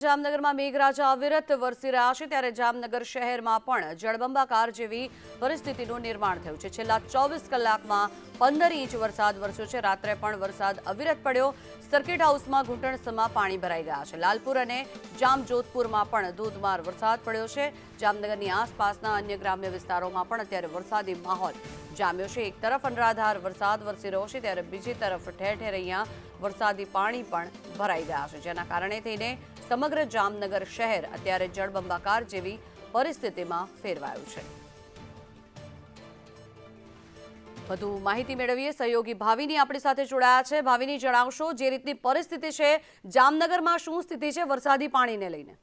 જામનગરમાં મેઘરાજા અવિરત વરસી રહ્યા છે ત્યારે જામનગર શહેરમાં પણ જળબંબાકાર જેવી પરિસ્થિતિનું નિર્માણ થયું છે. છેલ્લા ચોવીસ કલાકમાં પંદર ઇંચ વરસાદ વરસ્યો છે. રાત્રે પણ વરસાદ અવિરત પડ્યો. સર્કિટ હાઉસમાં ઘૂંટણસમાં પાણી ભરાઈ ગયા છે. લાલપુર અને જામજોધપુરમાં પણ ધોધમાર વરસાદ પડ્યો છે. જામનગરની આસપાસના અન્ય ગ્રામ્ય વિસ્તારોમાં પણ અત્યારે વરસાદી માહોલ જામ્યો છે. એક તરફ અનરાધાર વરસાદ વરસી રહ્યો છે ત્યારે બીજી તરફ ઠેર ઠેર અહીંયા વરસાદી પાણી પણ ભરાઈ ગયા છે. જેના કારણે થઈને સમગ્ર જામનગર શહેર અત્યારે જળબંબાકાર જેવી પરિસ્થિતિમાં ફેરવાયું છે. વધુ માહિતી મેળવીએ. સહયોગી ભાવિની આપણી સાથે જોડાયા છે. ભાવિની જણાવશો, જે રીતની પરિસ્થિતિ છે, જામનગરમાં શું સ્થિતિ છે, વરસાદી પાણીને લઈને?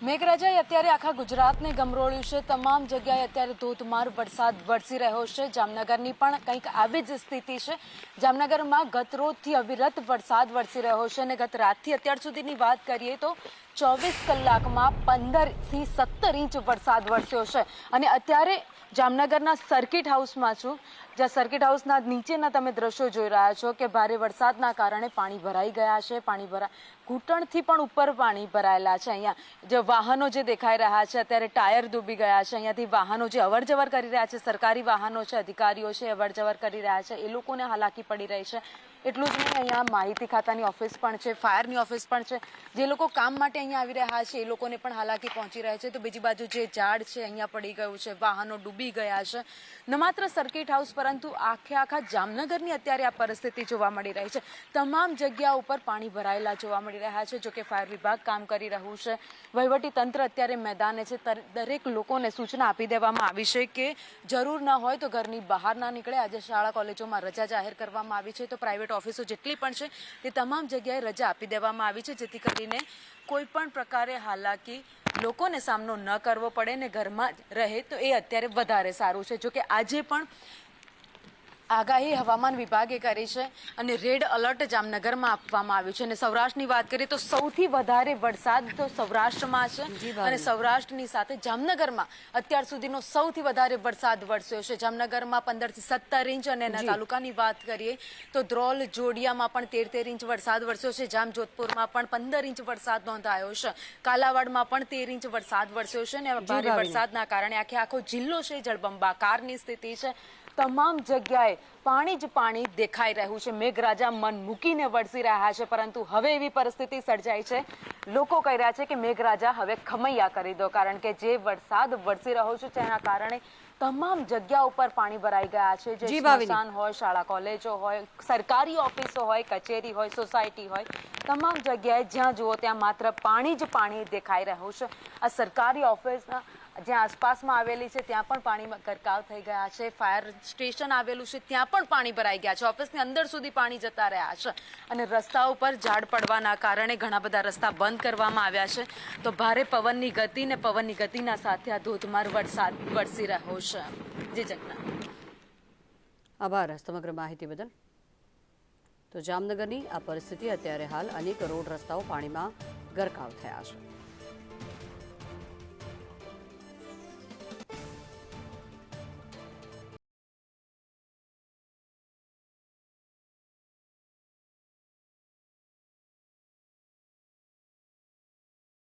મેઘરાજાએ અત્યારે આખા ગુજરાતને ગમરોળ્યું છે. તમામ જગ્યાએ અત્યારે ધોધમાર વરસાદ વરસી રહ્યો છે. જામનગરની પણ કંઈક આવી જ સ્થિતિ છે. જામનગરમાં ગત રોજથી અવિરત વરસાદ વરસી રહ્યો છે અને ગત રાતથી અત્યાર સુધીની વાત કરીએ તો ચોવીસ કલાકમાં પંદરથી સત્તર ઇંચ વરસાદ વરસ્યો છે. અને અત્યારે જામનગરના સર્કિટ હાઉસમાં છું. જ્યાં સર્કિટ હાઉસના નીચેના તમે દ્રશ્યો જોઈ રહ્યા છો કે ભારે વરસાદના કારણે પાણી ભરાઈ ગયા છે. પાણી ભરા, ઘૂંટણથી પણ ઉપર પાણી ભરાયેલા છે. અહીંયા જે વાહનો જે દેખાઈ રહ્યા છે, અત્યારે ટાયર ડૂબી ગયા છે. અહીંયાથી વાહનો જે અવર કરી રહ્યા છે, સરકારી વાહનો છે, અધિકારીઓ છે અવર કરી રહ્યા છે. એ લોકોને હાલાકી પડી રહી છે. એટલું જ નહીં, અહીંયા માહિતી ખાતાની ઓફિસ પણ છે, ફાયરની ઓફિસ પણ છે. જે લોકો કામ માટે અહીંયા આવી રહ્યા છે, એ લોકોને પણ હાલાકી પહોંચી રહ્યા છે. તો બીજી બાજુ જે ઝાડ છે, અહીંયા પડી ગયું છે, વાહનો ડૂબી ગયા છે. ન માત્ર સર્કિટ હાઉસ, પરંતુ આખે આખા જામનગરની અત્યારે આ પરિસ્થિતિ જોવા મળી રહી છે. તમામ જગ્યા ઉપર પાણી ભરાયેલા જોવા મળી રહ્યા છે, જોકે ફાયર વિભાગ કામ કરી રહ્યું છે. વહીવટી તંત્ર અત્યારે મેદાને છે દરેક લોકોને સૂચના આપી દેવામાં આવી છે કે જરૂર ન હોય તો ઘરની બહાર ના નીકળે. આજે શાળા કોલેજોમાં રજા જાહેર કરવામાં આવી છે, તો પ્રાઇવેટ ઓફિસો જેટલી પણ છે તે તમામ જગ્યાએ રજા આપી દેવામાં આવી છે, જેથી કરીને કોઈ પણ પ્રકારે હાલાકી લોકોને સામનો ન કરવો પડે ને ઘરમાં જ રહે, તો એ અત્યારે વધારે સારું છે. જોકે આજે પણ આગાહી હવામાન વિભાગે કરી છે અને રેડ અલર્ટ જામનગરમાં આપવામાં આવ્યું છે. અને સૌરાષ્ટ્રની વાત કરીએ તો સૌથી વધારે વરસાદ તો સૌરાષ્ટ્રમાં છે અને સૌરાષ્ટ્રની સાથે જામનગરમાં અત્યાર સુધીનો સૌથી વધારે વરસાદ વરસ્યો છે. જામનગરમાં પંદરથી સત્તર ઇંચ અને એના તાલુકાની વાત કરીએ તો ધ્રોલ જોડિયામાં પણ તેર તેર ઇંચ વરસાદ વરસ્યો છે. જામજોધપુરમાં પણ પંદર ઇંચ વરસાદ નોંધાયો છે. કાલાવાડમાં પણ તેર ઇંચ વરસાદ વરસ્યો છે અને ભારે વરસાદના કારણે આખે આખો જિલ્લો છે જળબંબાકારની સ્થિતિ છે. તમામ જગ્યાએ પાણી જ પાણી દેખાઈ રહ્યું છે. મેઘરાજા મન મૂકીને વરસી રહ્યા છે પરંતુ હવે એવી પરિસ્થિતિ સર્જાઈ છે. લોકો કહી રહ્યા છે કે મેઘરાજા હવે ખમૈયા કરી દો કારણ કે જે વરસાદ વરસી રહ્યો છે તેના કારણે તમામ જગ્યા ઉપર પાણી ભરાઈ ગયા છે. જે સ્મશાન હોય શાળા કોલેજો હોય સરકારી ઓફિસો હોય કચેરી હોય સોસાયટી હોય તમામ જગ્યાએ જ્યાં જુઓ ત્યાં માત્ર પાણી જ પાણી દેખાઈ રહ્યું છે. આ સરકારી ઓફિસના જ્યાં આસપાસમાં આવેલી છે, ત્યાં પણ પાણીમાં ગરકાવ થઈ ગયા છે. ફાયર સ્ટેશન આવેલું છે, ત્યાં પણ પાણી ભરાઈ ગયા છે. ઓફિસની અંદર સુધી પાણી જતા રહ્યા છે. અને રસ્તા ઉપર ઝાડ પડવાના કારણે ઘણા બધા રસ્તા બંધ કરવામાં આવ્યા છે. તો ભારે પવનની ગતિ ને પવનની ગતિના સાથે આ ધોધમાર વરસાદ વરસી રહ્યો છે. જી જગના આભાર સમગ્ર માહિતી બદલ. તો જામનગરની આ પરિસ્થિતિ, અત્યારે હાલ અનેક રોડ રસ્તાઓ પાણીમાં ગરકાવ થયા છે.